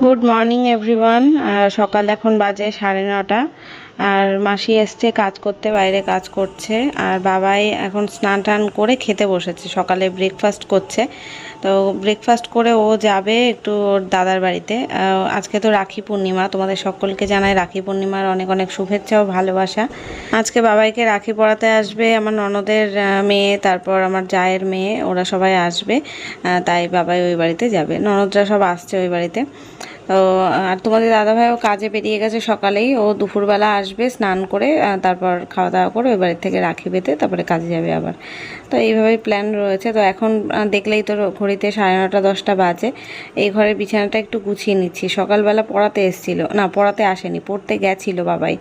Good morning everyone সকাল এখন বাজে সাড়ে নটা। আর মাসি এসছে, কাজ করতে, বাইরে কাজ করছে। আর বাবাই এখন স্নান টান করে খেতে বসেছে। সকালে ব্রেকফাস্ট করছে। তো ব্রেকফাস্ট করে ও যাবে একটু ওর দাদার বাড়িতে। আজকে তো রাখি পূর্ণিমা। তোমাদের সকলকে জানাই রাখি পূর্ণিমার অনেক অনেক শুভেচ্ছা ও ভালোবাসা। আজকে বাবাইকে রাখি পরাতে আসবে আমার ননদের মেয়ে, তারপর আমার জায়ের মেয়ে। ওরা সবাই আসবে। তাই বাবাই ওই বাড়িতে যাবে। ননদরা সব আসছে ওই বাড়িতে। তো আর তোমাদের দাদাভাইও কাজে বেরিয়ে গেছে সকালেই। ও দুপুরবেলা আসবে স্নান করে তারপর খাওয়া দাওয়া করে ওই বাড়ির থেকে রাখি বেঁধে তারপরে কাজে যাবে আবার। তো এইভাবেই প্ল্যান রয়েছে। তো এখন দেখলেই তোর ঘড়িতে সাড়ে নটা, দশটা বাজে। এই ঘরের বিছানাটা একটু গুছিয়ে নিচ্ছি। সকালবেলা পড়াতে এসেছিল, না, পড়াতে আসেনি, পড়তে গেছিল বাবাই।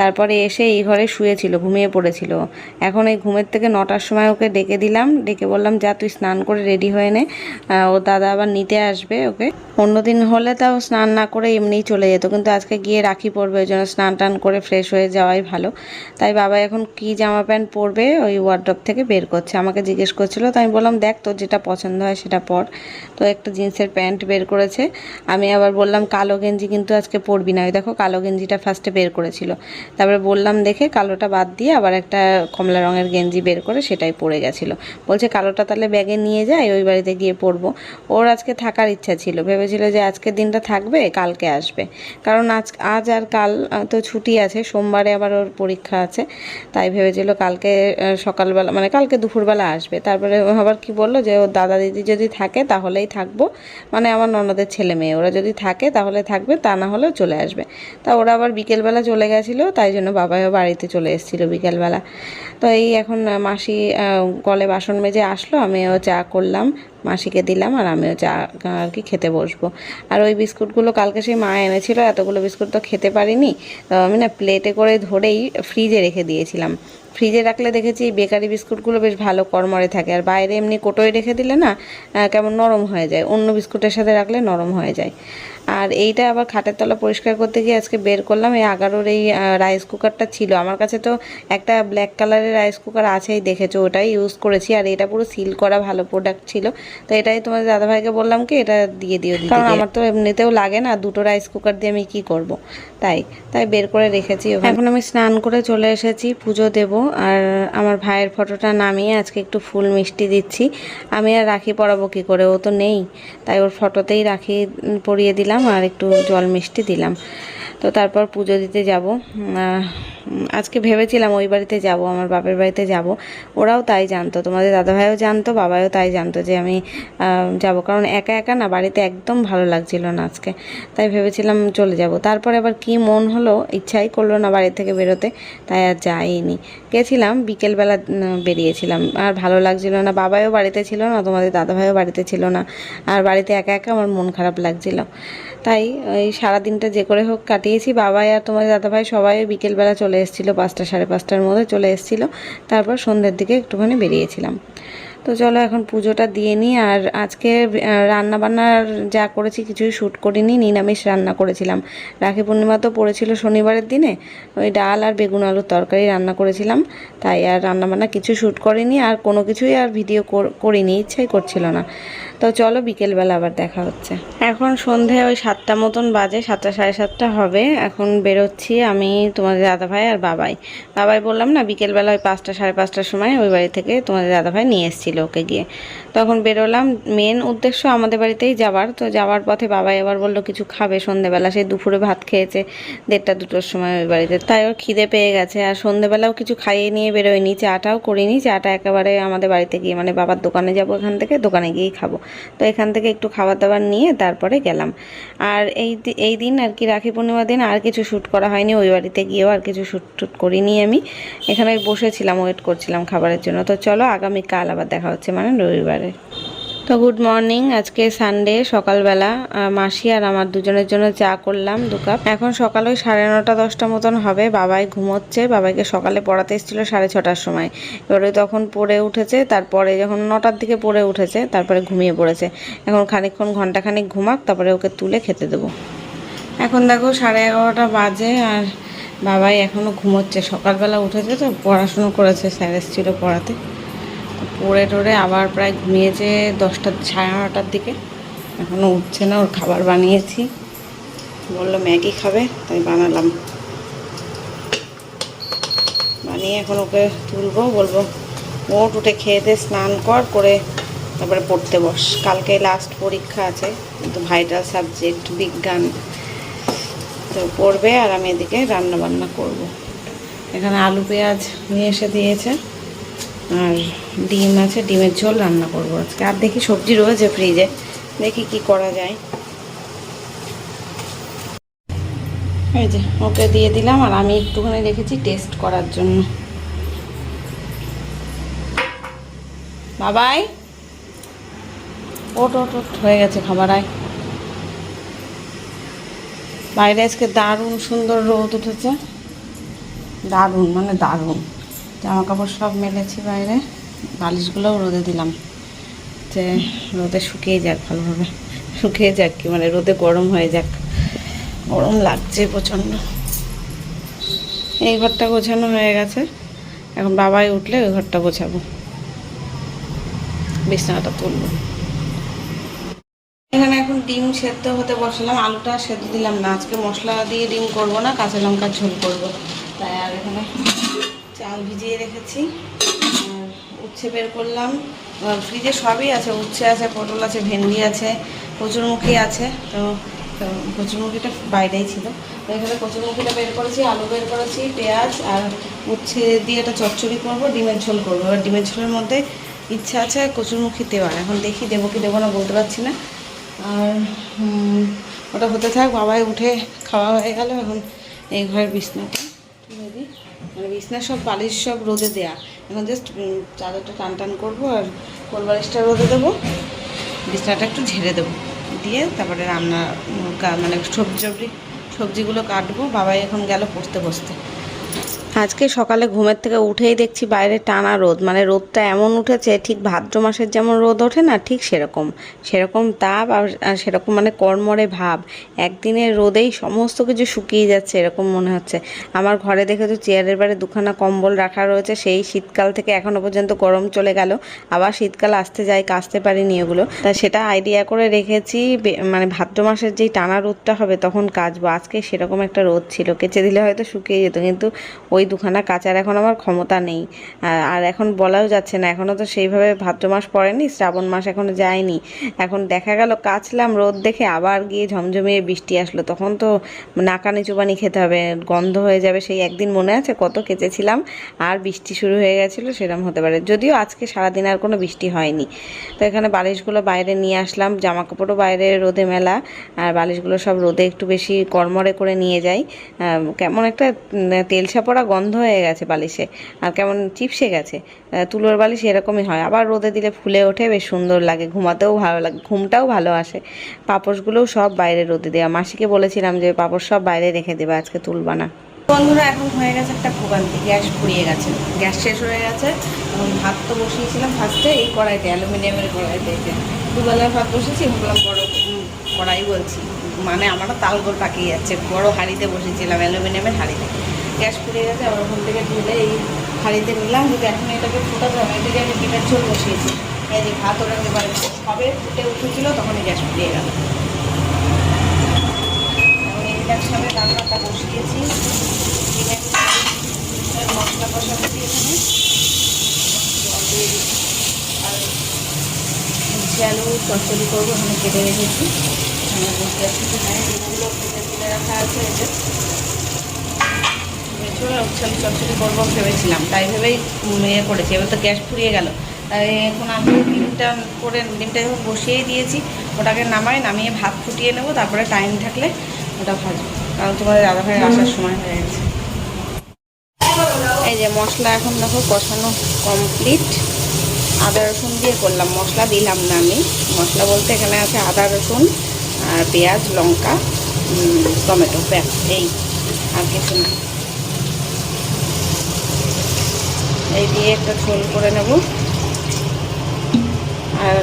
তারপরে এসে এই ঘরে শুয়েছিল, ঘুমিয়ে পড়েছিল। এখন এই ঘুমের থেকে নটার সময় ওকে ডেকে দিলাম, ডেকে বললাম, যা, তুই স্নান করে রেডি হয়ে নে। ও দাদা আবার নিতে আসবে ওকে। অন্যদিন হলে তাও স্নান না করে এমনিই চলে যেত, কিন্তু আজকে গিয়ে রাখি পরবে, ওই জন্য স্নান টান করে ফ্রেশ হয়ে যাওয়াই ভালো। তাই বাবা এখন কি জামা প্যান্ট পরবে ওই ওয়ার্ড্রপ থেকে বের করছে। আমাকে জিজ্ঞেস করছিল, তো আমি বললাম, দেখ, তোর যেটা পছন্দ হয় সেটা পর। তো একটা জিন্সের প্যান্ট বের করেছে। আমি আবার বললাম, কালো গেঞ্জি কিন্তু আজকে পরবি না। ওই দেখো, কালো গেঞ্জিটা ফার্স্টে বের করেছিল। তারপরে বললাম দেখে কালোটা বাদ দিয়ে আবার একটা কমলা রঙের গেঞ্জি বের করে সেটাই পরে গেছিল। বলছে, কালোটা তাহলে ব্যাগে নিয়ে যায়, ওই বাড়িতে গিয়ে পরবো। ওর আজকে থাকার ইচ্ছা ছিল। ভেবেছিল যে আজকের দিনটা থাকবে, কালকে আসবে। কারণ আজ আজ আর কাল তো ছুটি আছে, সোমবারে আবার ওর পরীক্ষা আছে। তাই ভেবেছিল কালকে সকালবেলা মানে কালকে দুপুরবেলা আসবে। তারপরে আবার কি বলল যে, ওর দাদা দিদি যদি থাকে, তাহলেই থাকব। মানে আমার ননদের ছেলে মেয়ে, ওরা যদি থাকে, তাহলে থাকবে, তা না হলেও চলে আসবে। তা ওরা আবার বিকেলবেলা চলে গেছিল তাই জন্য বাবাও বাড়িতে চলে এসেছিল বিকেলবেলা। তো এই এখন মাসি কলে বাসন মেজে আসলো, আমিও চা করলাম, মাসিকে দিলাম আর আমিও চা আর কি খেতে বসবো। আর ওই বিস্কুটগুলো কালকে সেই মা এনেছিল, এতগুলো বিস্কুট তো খেতে পারিনি। তো আমি না প্লেটে করে ধরেই ফ্রিজে রেখে দিয়েছিলাম। ফ্রিজে রাখলে দেখেছি এই বেকারি বিস্কুটগুলো বেশ ভালো কড়মড়ে থাকে। আর বাইরে এমনি কোটোয় রেখে দিলে না কেমন নরম হয়ে যায়। অন্য বিস্কুটের সাথে রাখলে নরম হয়ে যায়। আর এইটা আবার খাটের তলা পরিষ্কার করতে গিয়ে আজকে বের করলাম। এই আগারোর এই রাইস কুকারটা ছিল। আমার কাছে তো একটা ব্ল্যাক কালারের রাইস কুকার আছেই দেখেছ? ওটাই ইউজ করেছি। আর এটা পুরো সিল করা ভালো প্রোডাক্ট ছিল। তো এটাই তোমাদের দাদাভাইকে বললাম কি এটা দিয়ে দিও কারণ আমার তো এমনিতেও লাগে না দুটো রাইস কুকার দিয়ে আমি কি করব? তাই তাই বের করে রেখেছি। এখন আমি স্নান করে চলে এসেছি, পুজো দেব, আর আমার ভাইয়ের ফটোটা নামিয়ে আজকে একটু ফুল মিষ্টি দিচ্ছি। আমি আর রাখি পরাবো কি করে, ও তো নেই, তাই ওর ফটোতেই রাখি পরিয়ে দিলাম আর একটু জল মিষ্টি দিলাম। তো তারপর পুজো দিতে যাব। আজকে ভেবেছিলাম ওই বাড়িতে যাব, আমার বাপের বাড়িতে যাব। ওরাও তাই জানতো, তোমাদের দাদাভাইও জানতো বাবাও তাই জানতো যে আমি যাব। কারণ একা একা না, বাড়িতে একদম ভালো লাগছিল না আজকে, তাই ভেবেছিলাম চলে যাব। তারপরে আবার কি মন হলো? ইচ্ছাই করল না বাড়ি থেকে বেরোতে, তাই আর যাইনি। গেছিলাম, বিকেলবেলা বেরিয়েছিলাম। আর ভালো লাগছিল না। বাবাও বাড়িতে ছিল না, তোমাদের দাদাভাইও বাড়িতে ছিল না। আর বাড়িতে একা একা আমার মন খারাপ লাগছিল। তাই ওই সারাদিনটা যে করে হোক কাটিয়েছি। বাবাই আর তোমাদের দাদাভাই সবাই বিকেলবেলা চলে এসেছিল, পাঁচটা সাড়ে পাঁচটার মধ্যে চলে এসেছিল। তারপর সন্ধ্যের দিকে একটুখানি বেরিয়েছিলাম। তো চলো এখন পুজোটা দিয়ে নিই, আর আজকে রান্না বান্নার যা করেছি কিছুই শ্যুট করিনি, নিরামিষ রান্না করেছিলাম। রাখি পূর্ণিমা তো পড়েছিল শনিবারের দিনে, ওই ডাল আর বেগুন আলুর তরকারি রান্না করেছিলাম, তাই আর রান্না বান্না কিছু শ্যুট করিনি, আর কোনো কিছুই আর ভিডিও করিনি, ইচ্ছাই করছিল না। তো চলো বিকেলবেলা আবার দেখা হচ্ছে। এখন সন্ধে ওই সাতটা মতন বাজে, সাতটা সাড়ে সাতটা হবে। এখন বেরোচ্ছি আমি, তোমাদের দাদাভাই আর বাবাই। বাবাই বললাম না, বিকেলবেলা ওই পাঁচটা সাড়ে পাঁচটার সময় ওই বাড়ি থেকে তোমাদের দাদাভাই নিয়ে এসেছিল ওকে গিয়ে। তখন বেরোলাম মেন উদ্দেশ্য আমাদের বাড়িতেই যাবার তো যাওয়ার পথে বাবাই আবার বলল, কিছু খাবে সন্ধেবেলা? সেই দুপুরে ভাত খেয়েছে, দেড়টা দুটোর সময় ওই বাড়িতে। তাই ওর খিদে পেয়ে গেছে। আর সন্ধেবেলাও কিছু খাইয়ে নিয়ে বেরোয়নি, চাটাও করিনি। চাটা একেবারে আমাদের বাড়িতে গিয়ে মানে বাবার দোকানে যাব এখান থেকে, দোকানে গিয়েই খাব। তো এখান থেকে একটু খাবার দাবার নিয়ে তারপরে গেলাম। আর এই এই দিন আর কি রাখি পূর্ণিমার দিন আর কিছু শ্যুট করা হয়নি, ওই বাড়িতে গিয়েও আর কিছু শ্যুট টুট করিনি আমি। এখানে বসেছিলাম, ওয়েট করছিলাম খাবারের জন্য। তো চলো আগামীকাল আবার দেখা হচ্ছে মানে রবিবারে। তো গুড মর্নিং আজকে সানডে সকালবেলা মাসি আর আমার দুজনের জন্য চা করলাম, দু কাপ। এখন সকাল ওই সাড়ে নটা দশটা মতন হবে, বাবাই ঘুমোচ্ছে, বাবাইকে সকালে পড়াতে এসেছিল সাড়ে ছটার সময়। এবারে তখন পড়ে উঠেছে, তারপরে যখন নটার দিকে পড়ে উঠেছে, তারপরে ঘুমিয়ে পড়েছে। এখন খানিকক্ষণ, ঘন্টাখানিক ঘুমাক, তারপরে ওকে তুলে খেতে দেবো। এখন দেখো সাড়ে এগারোটা বাজে আর বাবাই এখনও ঘুমোচ্ছে। সকালবেলা উঠেছে তো, পড়াশুনো করেছে, স্যার এসেছিল পড়াতে। পড়ে টড়ে আবার প্রায় ঘুমিয়েছে দশটা, সাড়ে নটার দিকে। এখনও উঠছে না, ওর খাবার বানিয়েছি। বলল, ম্যাগি খাবে, তাই বানালাম। বানিয়ে এখন ওকে তুলবো, বলব, ওট উঠে খেয়ে স্নান কর, করে তারপরে পড়তে বস। কালকে লাস্ট পরীক্ষা আছে, কিন্তু ভাইটাল সাবজেক্ট বিজ্ঞান। তো পড়বে আর আমি এদিকে রান্না বান্না করব। এখানে আলু পেঁয়াজ নিয়ে এসে দিয়েছে। আর ডিম আছে, ডিমের ঝোল রান্না করব আজকে। আর দেখি সবজি রয়েছে ফ্রিজে দেখি কি করা যায়। এই যে, ওকে দিয়ে দিলাম আর আমি একটুখানি রেখেছি টেস্ট করার জন্য। বাবাই! ওট ওট ওট, হয়ে গেছে খাবার, আয়। বাইরে আজকে দারুণ সুন্দর রোদ উঠেছে। দারুণ মানে দারুণ। জামা কাপড় সব মেলেছি বাইরে। বালিশগুলোও রোদে দিলাম। যে রোদে শুকিয়ে যাক ভালোভাবে। শুকিয়ে যাক কি মানে রোদে গরম হয়ে যাক। গরম লাগছে প্রচণ্ড। এই ঘরটা গোছানো হয়ে গেছে। এখন বাবাই উঠলে ওই ঘরটা গোছাবো। বিছানাটা তুলবো। এখানে এখন ডিম সেদ্ধ হতে বসালাম। আলুটা সেদ্ধ দিলাম না। আজকে মশলা দিয়ে ডিম করব না, কাঁচা লঙ্কার ঝোল করব। তাই আর এখানে চাল ভিজিয়ে রেখেছি। আর উচ্ছে বের করলাম। ফ্রিজে সবই আছে, উচ্ছে আছে, পটল আছে, ভেন্ডি আছে, কচুরমুখী আছে। তো তো কচুরমুখিটা বাইরেই ছিল। এখানে কচুরমুখিটা বের করেছি, আলু বের করেছি, পেঁয়াজ আর উচ্ছে দিয়ে একটা চচ্চড়ি করব, ডিমের ঝোল করব। এবার ডিমের ঝোলের মধ্যে ইচ্ছা আছে কচুরমুখী দেওয়ার। এখন দেখি দেবো কি দেবো না বলতে পারছি না। আর ওটা হতে থাক, বাবাই উঠে খাওয়া হয়ে গেল। এখন এই ঘরের বিছনাটা। মানে বিছনা সব বালিশ সব রোদে দেয়া। এখন জাস্ট চাদরটা টান টান করব আর কোল বালিশটা রোদে দেবো। বিছনাটা একটু ঝেড়ে দেবো। দিয়ে তারপরে রান্না মানে সবজি সবজি সবজিগুলো কাটবো। বাবাই এখন গেল পড়তে বসতে আজকে সকালে ঘুমের থেকে উঠেই দেখছি বাইরে টানা রোদ। মানে রোদটা এমন উঠেছে, ঠিক ভাদ্র মাসের যেমন রোদ ওঠে না, ঠিক সেরকম। সেরকম তাপ আর সেরকম মানে কর্মরে ভাব। একদিনের রোদেই সমস্ত কিছু শুকিয়ে যাচ্ছে এরকম মনে হচ্ছে। আমার ঘরে দেখে তো চেয়ারের বারে দুখানা কম্বল রাখা রয়েছে, সেই শীতকাল থেকে এখনও পর্যন্ত গরম চলে গেল। আবার শীতকাল আসতে যায়, কাচতে পারিনি এগুলো। তা সেটা আইডিয়া করে রেখেছি মানে ভাদ্র মাসের যেই টানা রোদটা হবে তখন কাচবো। আজকে সেরকম একটা রোদ ছিল, কেচে দিলে হয়তো শুকিয়ে যেত। কিন্তু ওই দুখানা কাচার এখন আমার ক্ষমতা নেই। আর- এখন বলাও যাচ্ছে না। এখনও তো সেইভাবে ভাদ্র মাস পড়েনি, শ্রাবণ মাস এখনও যায়নি। এখন দেখা গেল কাচলাম রোদ দেখে আবার গিয়ে ঝমঝমিয়ে বৃষ্টি আসলো। তখন তো নাকানি চুবানি খেতে হবে, গন্ধ হয়ে যাবে সেই একদিন মনে আছে? কত কেচেছিলাম আর বৃষ্টি শুরু হয়ে গেছিল সেরকম হতে পারে। যদিও আজকে সারাদিন আর কোনো বৃষ্টি হয়নি। তো এখানে বালিশগুলো বাইরে নিয়ে আসলাম জামা কাপড়ও বাইরে রোদে মেলা। আর বালিশগুলো সব রোদে একটু বেশি কড়মড়ে করে নিয়ে যাই। কেমন একটা তেলসা পড়া হয়ে গেছে বালিশে, আর কেমন চিপসে গেছে। তুলোর বালিশ এরকমই হয়। আবার রোদে দিলে ফুলে ওঠে, বেশ সুন্দর লাগে, ঘুমাতেও ভালো লাগে, ঘুমটাও ভালো আসে। পাপোশগুলোও সব বাইরে রোদে দেওয়া। মাসিকে বলেছিলাম যে পাপড় সব বাইরে রেখে দেবে, আজকে তুলবা না। বন্ধুরা, এখন হয়ে গেছে একটা ভোগান্তি। গ্যাস ফুরিয়ে গেছে। গ্যাস শেষ হয়ে গেছে। ভাত তো বসিয়েছিলাম ফার্স্টে, এই কড়াইতে, অ্যালুমিনিয়ামের কড়াইতে। দুবেলার ভাত বসেছি ভাবলাম বড় কড়াই বলছি। মানে আমারও তালগোল পাকিয়ে যাচ্ছে। বড় হাঁড়িতে বসেছিলাম, অ্যালুমিনিয়ামের হাঁড়িতে। গ্যাস ফুরিয়ে গেছে, আবার ওখান থেকে ঢেলে এই হাঁড়িতে নিলাম যদি এখন এটাকে ফুটাতে হবে এদিকে আমি ডিমের ঝোল বসিয়েছি। এই যে ভাত ওরা এবারে সবে ফুটে উঠেছিল তখনই গ্যাস ফুরিয়ে গেল। এখন ইন্ডাকশনে রান্নাটা বসিয়েছি। মশলা কষাচ্ছি এখানে। জল দিয়ে দিচ্ছি। আর উচ্ছে আলু, চচ্চড়ি করব এখানে কেটে রেখেছি। আমি বসে আছি রাখা আছে, এই যে মেচুর উচ্ছে আলু চচ্চড়ি করব ভেবেছিলাম, তাই ভেবেই ইয়ে করেছি, এবার তো গ্যাস ফুরিয়ে গেল। তাই এখন আমি ডিমটা করে ডিমটা যখন বসিয়েই দিয়েছি, ওটাকে নামাই, নামিয়ে ভাত ফুটিয়ে নেব, তারপরে টাইম থাকলে ওটা ভাজবো, কারণ তোমার দাদা ভাইয়ের আসার সময় হয়ে গেছে। এই যে মশলা এখন দেখো কষানো কমপ্লিট আদা রসুন দিয়ে করলাম, মশলা দিলাম না আমি। মশলা বলতে এখানে আছে আদা রসুন আর পেঁয়াজ, লঙ্কা টমেটো, ব্যাস, এই আর কিছু না। এই দিয়ে একটা ঝোল করে নেব। আর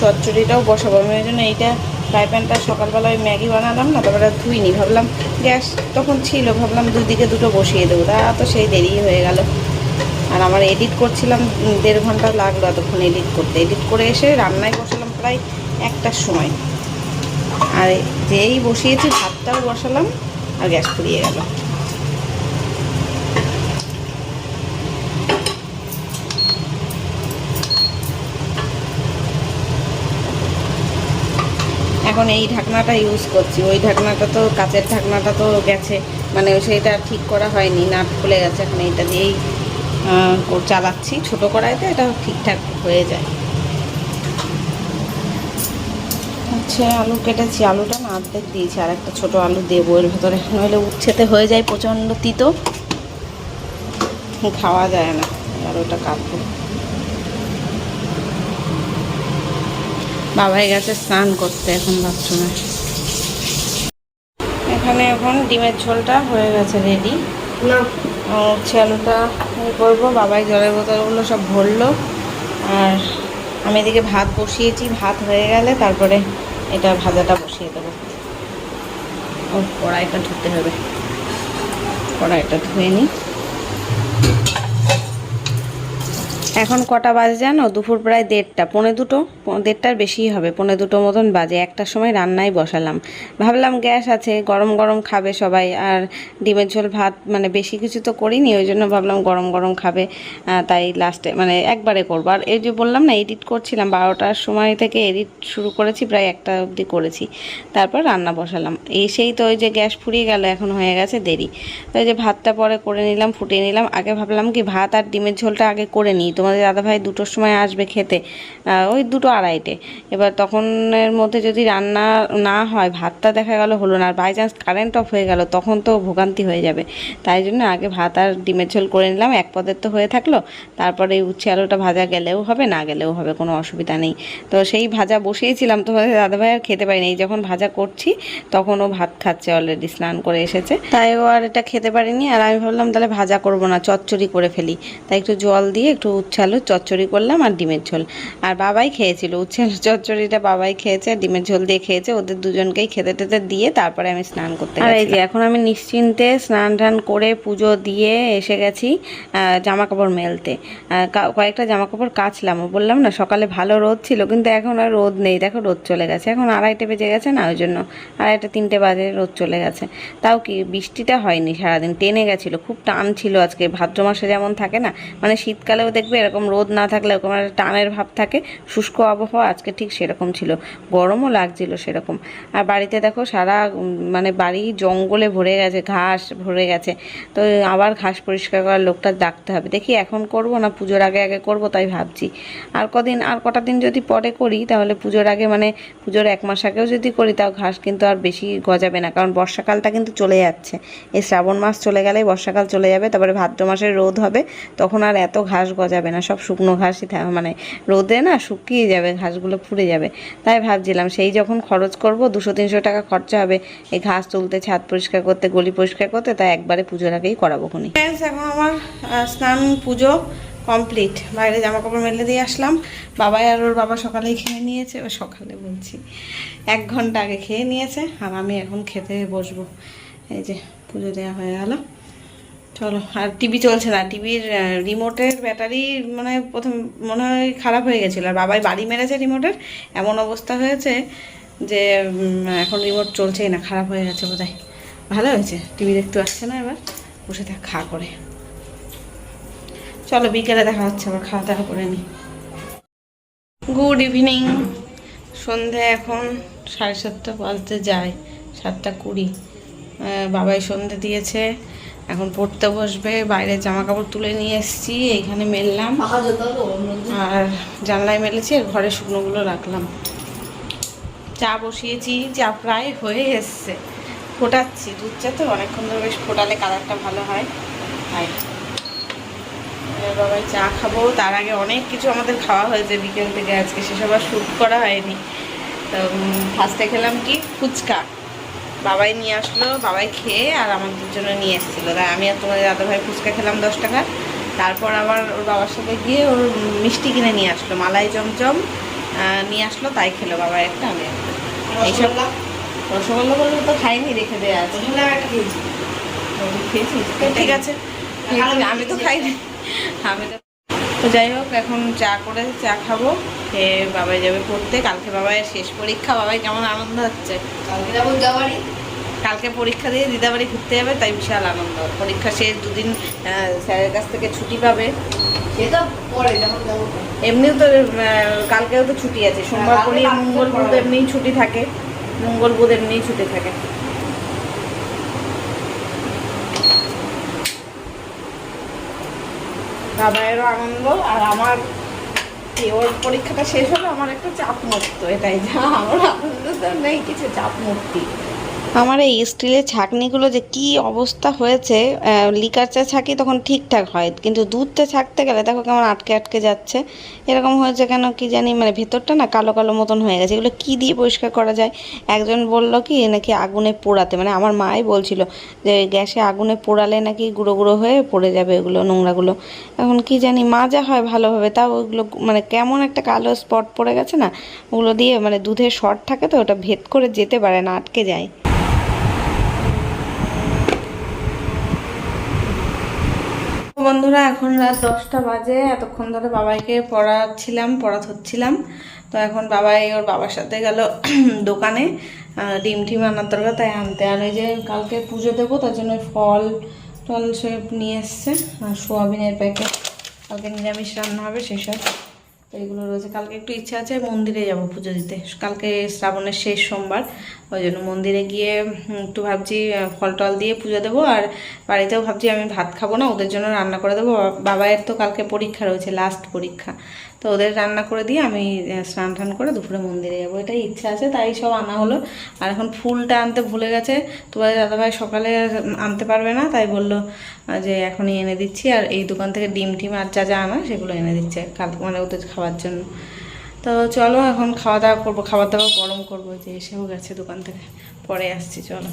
চচ্চড়িটাও বসাবো। আমি ওই জন্য এইটা ফ্রাই প্যানটা সকালবেলায় ম্যাগি বানালাম না, তারপরে ধুইনি। ভাবলাম গ্যাস তখন ছিল, ভাবলাম দুদিকে দুটো বসিয়ে দেবো। তা তো সেই দেরি হয়ে গেল। আর আমার এডিট করছিলাম দেড় ঘণ্টা লাগল এতক্ষণ এডিট করতে। এডিট করে এসে রান্নায় বসালাম প্রায় একটার সময়। আর যেই বসিয়েছি, ভাতটাও বসালাম, আর গ্যাস ফুরিয়ে গেল। এখন এই ঢাকনাটা ইউজ করছি। ওই ঢাকনাটা তো, কাচের ঢাকনাটা তো গেছে। মানে সেইটা ঠিক করা হয়নি, নাট খুলে গেছে এখন এইটা দিয়েই চালাচ্ছি। ছোট কড়াইতে এটা ঠিকঠাক হয়ে যায়। হচ্ছে আলু কেটেছি। আলুটা না অর্ধেক দিয়েছি, আর একটা ছোটো আলু দেবো এর ভেতরে। নইলে উচ্ছেতে হয়ে যায় প্রচণ্ড তিতো। খাওয়া যায় না এই আলুটা কাটবো। বাবাই গেছে স্নান করতে এখন বাথরুমে। এখানে এখন ডিমের ঝোলটা হয়ে গেছে রেডি হচ্ছে আলুটা করব বাবাই জলের বোতলগুলো সব ভরলো। আর আমি এদিকে ভাত বসিয়েছি ভাত হয়ে গেলে তারপরে এটা ভাজাটা বসিয়ে দেবো। ও কড়াইটা ধুতে হবে। কড়াইটা ধুয়ে নিই এখন কটা বাজে জানো? দুপুর প্রায় দেড়টা, পৌনে দুটো দেড়টার বেশিই হবে, পৌনে দুটো মতন বাজে। একটার সময় রান্নায় বসালাম। ভাবলাম গ্যাস আছে, গরম গরম খাবে সবাই, আর ডিমের ঝোল ভাত মানে বেশি কিছু তো করিনি, ওই জন্য ভাবলাম গরম গরম খাবে তাই লাস্টে মানে একবারে করব। আর এই যে বললাম না এডিট করছিলাম, বারোটার সময় থেকে এডিট শুরু করেছি, প্রায় একটা অবধি করেছি। তারপর রান্না বসালাম। এই সেই তো ওই যে গ্যাস ফুরিয়ে গেল, এখন হয়ে গেছে, দেরি। তো এই যে ভাতটা পরে করে নিলাম, ফুটিয়ে নিলাম, আগে ভাবলাম কি ভাত আর ডিমের ঝোলটা আগে করে নিই তোমাদের দাদাভাই দুটোর সময় আসবে খেতে ওই দুটো আড়াইটে। এবার তখনের মধ্যে যদি রান্না না হয়, ভাতটা দেখা গেল হলো না, আর বাই চান্স কারেন্ট অফ হয়ে গেল, তখন তো ভোগান্তি হয়ে যাবে। তাই জন্য আগে ভাত আর ডিমের ঝোল করে নিলাম, এক পদের তো হয়ে থাকল। তারপরে উচ্ছে আলুটা ভাজা গেলেও হবে, না গেলেও হবে, কোনো অসুবিধা নেই। তো সেই ভাজা বসিয়েছিলাম তো দাদাভাই আর খেতে পারিনি। যখন ভাজা করছি, তখন ও ভাত খাচ্ছে অলরেডি স্নান করে এসেছে। তাই ও আর এটা খেতে পারিনি, আর আমি ভাবলাম তাহলে ভাজা করব না, চচ্চড়ি করে ফেলি। তাই একটু জল দিয়ে একটু উচ্ছে আলুর চচ্চড়ি করলাম আর ডিমের ঝোল। আর বাবাই খেয়েছিল উচ্ছে আলুর চচ্চড়িটা বাবাই খেয়েছে আর ডিমের ঝোল দিয়ে খেয়েছে। ওদের দুজনকেই খেতে টেতে দিয়ে তারপরে আমি স্নান করতে আর এই যে এখন আমি নিশ্চিন্তে স্নান টান করে পুজো দিয়ে এসে গেছি জামা কাপড় মেলতে। কয়েকটা জামা কাপড় কাচলাম। বললাম না সকালে ভালো রোদ ছিল কিন্তু এখন আর রোদ নেই। দেখো রোদ চলে গেছে। এখন আড়াইটে বেজে গেছে না ওই জন্য আড়াইটে তিনটে বাজে রোদ চলে গেছে। তাও কি বৃষ্টিটা হয়নি সারাদিন টেনে গেছিল। খুব টান ছিল আজকে। ভাদ্র মাসে যেমন থাকে না মানে শীতকালেও দেখবে এরকম রোদ না থাকলে, এরকম একটা টানের ভাব থাকে, শুষ্ক আবহাওয়া আজকে ঠিক সেরকম ছিল। গরমও লাগছিল সেরকম। আর বাড়িতে দেখো সারা মানে বাড়ি জঙ্গলে ভরে গেছে, ঘাস ভরে গেছে। তো আবার ঘাস পরিষ্কার করার লোকটা ডাকতে হবে। দেখি এখন করব না, পুজোর আগে আগে করব তাই ভাবছি। আর কদিন, আর কটা দিন যদি পরে করি, তাহলে পুজোর আগে মানে পুজোর এক মাস আগেও যদি করি, তাও ঘাস কিন্তু আর বেশি গজাবে না। কারণ বর্ষাকালটা কিন্তু চলে যাচ্ছে। এই শ্রাবণ মাস চলে গেলেই বর্ষাকাল চলে যাবে, তারপরে ভাদ্র মাসের রোদ হবে, তখন আর এত ঘাস গজাবে না। সব শুকনো ঘাসই মানে রোদে না শুকিয়ে যাবে, ঘাসগুলো পুড়ে যাবে। তাই ভাবছিলাম সেই যখন খরচ করব, দুশো, তিনশো টাকা খরচা হবে, এই ঘাস তুলতে, ছাদ পরিষ্কার করতে, গলি পরিষ্কার করতে, তাই একবারে পুজোর আগেই করাবো খুনি এখন আমার স্নান পুজো কমপ্লিট বাইরে জামা কাপড় মেলে দিয়ে আসলাম। বাবাই আর ওর বাবা সকালেই খেয়ে নিয়েছে, ও সকালে বলছি, এক ঘণ্টা আগে খেয়ে নিয়েছে, আর আমি এখন খেতে বসবো। এই যে পুজো দেওয়া হয়ে গেল। চলো, আর টিভি চলছে না। টিভির রিমোটের ব্যাটারি মানে প্রথম মনে হয় খারাপ হয়ে গেছিল। আর বাবাই বাড়ি মেরেছে রিমোটের এমন অবস্থা হয়েছে যে এখন রিমোট চলছেই না, খারাপ হয়ে গেছে বোধহয়। ভালো হয়েছে। টিভি দেখতে পাচ্ছে না এবার। বসে থাক, খা করে। চলো, বিকেলে দেখা হচ্ছে, আবার খাওয়া দাওয়া করে নি। গুড ইভিনিং সন্ধে এখন সাড়ে সাতটা বাজতে যায়, সাতটা কুড়ি। বাবাই সন্ধে দিয়েছে। এখন পড়তে বসবে বাইরে জামা কাপড় তুলে নিয়ে এসেছি এইখানে মেললাম। আর জানলায় মেলেছি আর ঘরে শুকনোগুলো রাখলাম। চা বসিয়েছি চা প্রায় হয়ে এসছে। ফোটাচ্ছি দুধ চা তো অনেকক্ষণ ধরে বেশ ফোটালে কালারটা ভালো হয়। তাই বাবাই চা খাব। তার আগে অনেক কিছু আমাদের খাওয়া হয়েছে বিকেল থেকে আজকে সেসব আর শ্যুট করা হয়নি। তো ফার্স্টে খেলাম কি? ফুচকা। বাবাই নিয়ে আসলো বাবাই খেয়ে আর আমাদের জন্য নিয়ে এসেছিল। তাই আমি আর তোমাদের দাদা ভাই ফুচকা খেলাম দশ টাকা। তারপর আবার ওর বাবার সাথে গিয়ে ওর মিষ্টি কিনে নিয়ে আসলো মালাই চমচম নিয়ে আসলো তাই খেলো বাবা একটা আমি একটা। এইসব রসগোল্লা? বললে তো খাইনি রেখে দেওয়া আছে। খেয়েছিস? ঠিক আছে। আমি তো খাইনি। আমি তো তো যাই হোক এখন চা করে চা খাব। খেয়ে বাবাই যাবে পড়তে। কালকে বাবাইয়ের শেষ পরীক্ষা। বাবাই কেমন আনন্দ হচ্ছে? কালকে যাব যাবারই কালকে পরীক্ষা দিয়ে দিদাবাড়ি ঘুরতে যাবে তাই বিশাল আনন্দ। পরীক্ষা শেষ দুদিন স্যারের কাছ থেকে ছুটি পাবে। পরে এমনিও তো কালকেও তো ছুটি আছে। সোমবার করি মঙ্গল বুধ। এমনিই ছুটি থাকে। মঙ্গল বুধ এমনিই ছুটি থাকে। বাবায়েরও আনন্দ আর আমার ওর পরীক্ষাটা শেষ হলো আমার একটা চাপ মুক্ত এটাই। যা আমার আনন্দ তো নেই কিছু চাপ মুক্তি। আমার এই স্টিলের ছাঁকনিগুলো যে কি অবস্থা হয়েছে লিকার চা ছাঁকি তখন ঠিকঠাক হয়, কিন্তু দুধ চা ছাঁকতে গেলে দেখো কেমন আটকে আটকে যাচ্ছে। এরকম হয়েছে কেন কি জানি মানে ভেতরটা না কালো কালো মতন হয়ে গেছে। এগুলো কি দিয়ে পরিষ্কার করা যায়? একজন বলল কি, নাকি আগুনে পোড়াতে। মানে আমার মাই বলছিল যে গ্যাসে আগুনে পোড়ালে নাকি গুঁড়ো গুঁড়ো হয়ে পড়ে যাবে ওগুলো নোংরাগুলো। এখন কি জানি মাজা হয় ভালোভাবে। তাও ওগুলো মানে কেমন একটা কালো স্পট পড়ে গেছে না, ওগুলো দিয়ে মানে দুধের শর্ট থাকে তো, ওটা ভেদ করে যেতে পারে না, আটকে যায়। বন্ধুরা, এখন রাত দশটা বাজে। এতক্ষণ ধরে বাবাইকে পড়াচ্ছিলাম পড়া ধরছিলাম তো এখন বাবাই ওর বাবার সাথে গেল দোকানে। ডিম টিম আনার দরকার, তাই আনতে। আর ওই যে কালকে পুজো দেবো, তার জন্য ফল টল সব নিয়ে এসছে, আর সোয়াবিনের প্যাকেট। কালকে নিরামিষ রান্না হবে সেসব তো এগুলো রয়েছে। কালকে একটু ইচ্ছা আছে মন্দিরে যাব পুজো দিতে। কালকে শ্রাবণের শেষ সোমবার, ওই জন্য মন্দিরে গিয়ে একটু ভাবছি ফল টল দিয়ে পুজো দেবো। আর বাড়িতেও ভাবছি আমি ভাত খাব না, ওদের জন্য রান্না করে দেবো। বাবা- বাবায়ের তো কালকে পরীক্ষা রয়েছে লাস্ট পরীক্ষা। তো ওদের রান্না করে দিয়ে আমি স্নান টান করে দুপুরে মন্দিরে যাব। এটাই ইচ্ছা আছে, তাই সব আনা হলো। আর এখন ফুলটা আনতে ভুলে গেছে। তোমার দাদাভাই সকালে আনতে পারবে না, তাই বলল যে এখনই এনে দিচ্ছি। আর এই দোকান থেকে ডিম টিম আর যা যা আনা, সেগুলো এনে দিচ্ছে কাল মানে ওদের খাওয়ার জন্য। তো চলো, এখন খাওয়া দাওয়া করব, খাবার দাওয়া গরম করব, যে এসেও গেছে দোকান থেকে। পরে আসছি, চলো।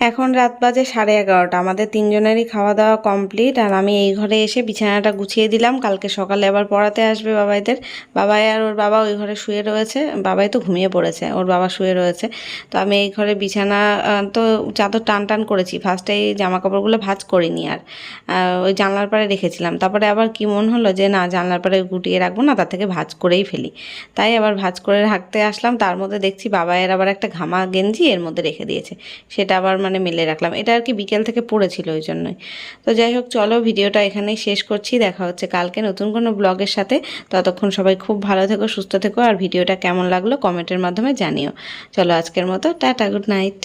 এখন রাত বাজে সাড়ে এগারোটা। আমাদের তিনজনেরই খাওয়া দাওয়া কমপ্লিট আর আমি এই ঘরে এসে বিছানাটা গুছিয়ে দিলাম। কালকে সকালে আবার পড়াতে আসবে বাবাইদের। বাবাই আর ওর বাবা ওই ঘরে শুয়ে রয়েছে। বাবাই তো ঘুমিয়ে পড়েছে, ওর বাবা শুয়ে রয়েছে। তো আমি এই ঘরে বিছানা তো চাদর টান টান করেছি। ফার্স্টে এই জামা কাপড়গুলো ভাঁজ করিনি আর ওই জানলার পাড়ে রেখেছিলাম। তারপরে আবার কি মন হলো যে না, জানলার পাড়ে গুটিয়ে রাখব না, তার থেকে ভাজ করেই ফেলি। তাই আবার ভাজ করে রাখতে আসলাম। তার মধ্যে দেখছি বাবাইয়ের আবার একটা ঘামা গেঞ্জি এর মধ্যে রেখে দিয়েছে। সেটা আবার মানে মেলে রাখলাম। এটা আর কি বিকেল থেকে পড়েছিল ওই জন্যই তো যাই হোক, চলো ভিডিওটা এখানেই শেষ করছি। দেখা হচ্ছে কালকে নতুন কোনো ব্লগের সাথে। ততক্ষণ সবাই খুব ভালো থেকো, সুস্থ থেকো, আর ভিডিওটা কেমন লাগল কমেন্টের মাধ্যমে জানিও। চলো আজকের মতো, টাটা, গুড নাইট।